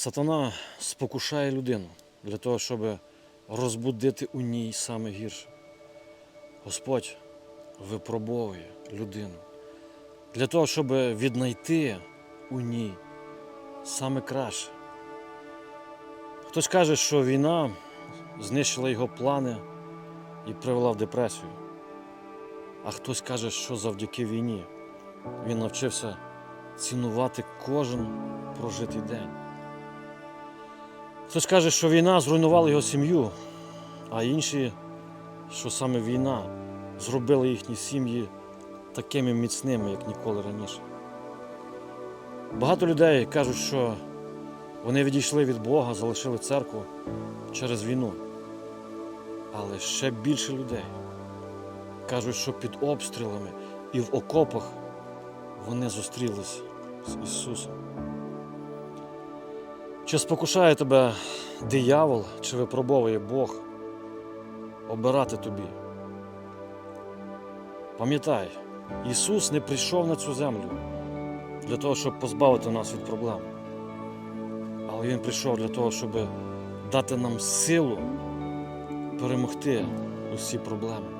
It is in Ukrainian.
Сатана спокушає людину для того, щоб розбудити у ній саме гірше. Господь випробовує людину для того, щоб віднайти у ній саме краще. Хтось каже, що війна знищила його плани і привела в депресію. А хтось каже, що завдяки війні він навчився цінувати кожен прожитий день. Хтось каже, що війна зруйнувала його сім'ю, а інші, що саме війна зробила їхні сім'ї такими міцними, як ніколи раніше. Багато людей кажуть, що вони відійшли від Бога, залишили церкву через війну. Але ще більше людей кажуть, що під обстрілами і в окопах вони зустрілись з Ісусом. Чи спокушає тебе диявол, чи випробовує Бог обирати тобі? Пам'ятай, Ісус не прийшов на цю землю для того, щоб позбавити нас від проблем. Але Він прийшов для того, щоб дати нам силу перемогти усі проблеми.